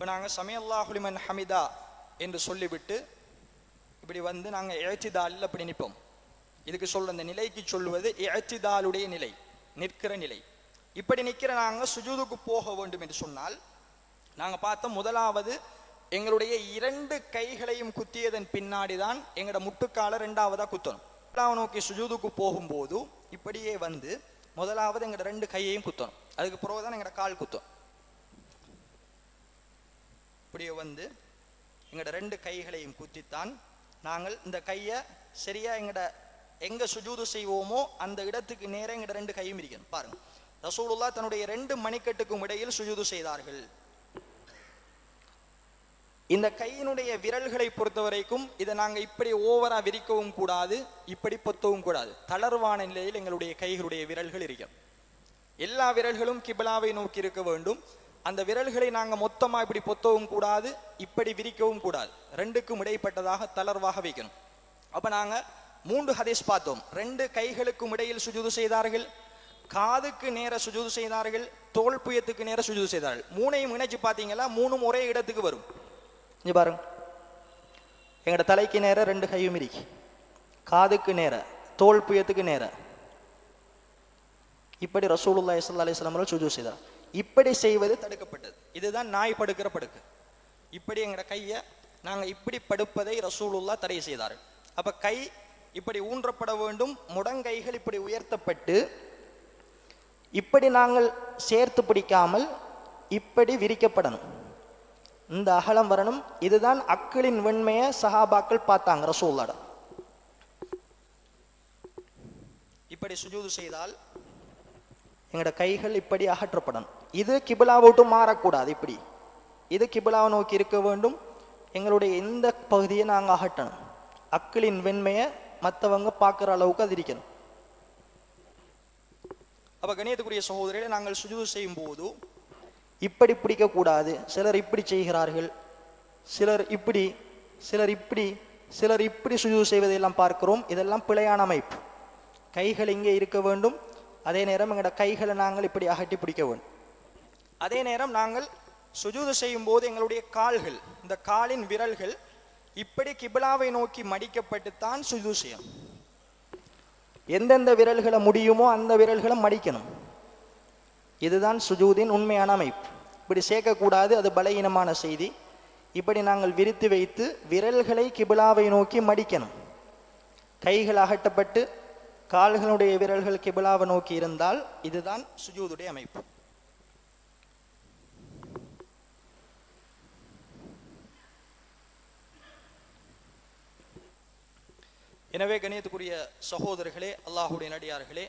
இப்போ நாங்கள் சமையல்லாஹுலிமன் ஹமிதா என்று சொல்லிவிட்டு இப்படி வந்து நாங்கள் ஏச்சிதாலில் அப்படி நிற்போம். இதுக்கு சொல்ற அந்த நிலைக்கு சொல்லுவது ஏச்சிதாலுடைய நிலை நிற்கிற நிலை. இப்படி நிற்கிற நாங்கள் சுஜூதுக்கு போக வேண்டும் என்று சொன்னால் நாங்கள் பார்த்தோம் முதலாவது எங்களுடைய இரண்டு கைகளையும் குத்தியதன் பின்னாடி தான் எங்களோட முட்டுக்கால ரெண்டாவதாக குத்தணும். ரெண்டாவது நோக்கி சுஜூதுக்கு போகும்போது இப்படியே வந்து முதலாவது எங்களோட ரெண்டு கையையும் குத்தணும். அதுக்கு பிறகு தான் எங்களோட கால் குத்தும். இப்படியே வந்து எங்களோட ரெண்டு கைகளையும் குத்தித்தான். நாங்கள் இந்த கையை சரியா எங்களோட எங்க சுஜூது செய்வோமோ அந்த இடத்துக்கு நேராக எங்களோட ரெண்டு கையும் இருக்கணும் பாருங்க. ரசூலுல்லா தன்னுடைய ரெண்டு மணிக்கட்டுக்கும் இடையில் சுஜூது செய்தார்கள். இந்த கையினுடைய விரல்களை பொறுத்த வரைக்கும் இதை நாங்க இப்படி ஓவரா விரிக்கவும் கூடாது இப்படி பொத்தவும் கூடாது. தளர்வான நிலையில் எங்களுடைய கைகளுடைய விரல்கள் இருக்கும் எல்லா விரல்களும் கிபிலாவை நோக்கி இருக்க வேண்டும். அந்த விரல்களை நாங்க மொத்தமா இப்படி பொத்தவும் கூடாது இப்படி விரிக்கவும் கூடாது. ரெண்டுக்கும் இடைப்பட்டதாக தளர்வாக வைக்கணும். அப்ப நாங்க மூன்று ஹதீஸ் பார்த்தோம். ரெண்டு கைகளுக்கும் இடையில் சுஜூது செய்தார்கள் காதுக்கு நேர சுஜூது செய்தார்கள் தோல் புயத்துக்கு நேர சுஜூது செய்தார்கள். மூணையும் இணைச்சு பார்த்தீங்களா? மூணும் ஒரே இடத்துக்கு வரும். இங்கே பாருங்க. எங்களோட தலைக்கு நேர ரெண்டு கையும் இருக்கு காதுக்கு நேர தோல் புயத்துக்கு நேர. இப்படி ரசூலுல்லா ஸல்லல்லாஹு அலைஹி வஸல்லம் சுஜூ செய்தார் இப்படி செய்வது தடுக்கப்பட்டது. இதுதான் நாய் படுக்கிற படுக்கு. இப்படி எங்கட கையை நாங்க இப்படி படுப்பதை ரசூலுல்லா தடை செய்தார்கள் அப்ப கை இப்படி ஊன்றப்பட வேண்டும் முடங்கைகள் இப்படி உயர்த்தப்பட்டு இப்படி நாங்கள் சேர்த்து பிடிக்காமல் இப்படி விரிக்கப்படணும். இந்த அகலம் வரணும். இதுதான் அக்களின் வெண்மையை சஹாபாக்கள் பார்த்தாங்க ரசூல்லாட இப்படி சுஜூது செய்தால் எங்களோட கைகள் இப்படி அகற்றப்படணும். இது கிபிலாவை விட்டு மாறக்கூடாது இப்படி. இது கிபிலாவை நோக்கி இருக்க வேண்டும். எங்களுடைய இந்த பகுதியை நாங்கள் அகட்டணும் அக்களின் வெண்மையை மற்றவங்க பார்க்குற அளவுக்கு அது இருக்கணும். அப்போ கணியத்துக்குரிய சகோதரிகளை நாங்கள் சுஜூது செய்யும் போது இப்படி பிடிக்கக்கூடாது. சிலர் இப்படி செய்கிறார்கள். சிலர் இப்படி சிலர் இப்படி சிலர் இப்படி சுஜூது செய்வதையெல்லாம் பார்க்கிறோம். இதெல்லாம் பிழையான அமைப்பு. கைகள் இங்கே இருக்க வேண்டும். அதே நேரம் எங்களோட கைகளை நாங்கள் இப்படி அகட்டி பிடிக்க வேண்டும். அதே நேரம் நாங்கள் சுஜூது செய்யும் போது எங்களுடைய கால்கள் இந்த காலின் விரல்கள் இப்படி கிபிலாவை நோக்கி மடிக்கப்பட்டுத்தான் சுஜூது செய்யணும் எந்தெந்த விரல்களை முடியுமோ அந்த விரல்களை மடிக்கணும். இதுதான் சுஜூதின் உண்மையான அமைப்பு. இப்படி சேர்க்கக்கூடாது அது பலகீனமான செய்தி. இப்படி நாங்கள் விரித்து வைத்து விரல்களை கிபிலாவை நோக்கி மடிக்கணும். கைகள் அகட்டப்பட்டு கால்களுடைய விரல்கள் கிபிலாவை நோக்கி இருந்தால் இதுதான் சுஜூதுடைய அமைப்பு. எனவே கணியத்துக்குரிய சகோதரர்களே அல்லாஹுடைய நடிகார்களே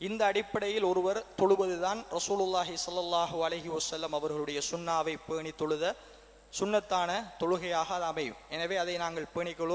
இந்த அடிப்படையில் ஒருவர் தொழுவதுதான் ரசூலுல்லாஹி சல்லாஹூ அலஹி வசல்லம் அவர்களுடைய சுண்ணாவை பேணி தொழுத சுண்ணத்தான தொழுகையாக அது அமையும். எனவே அதை நாங்கள் பேணிக்கொள்வோம்.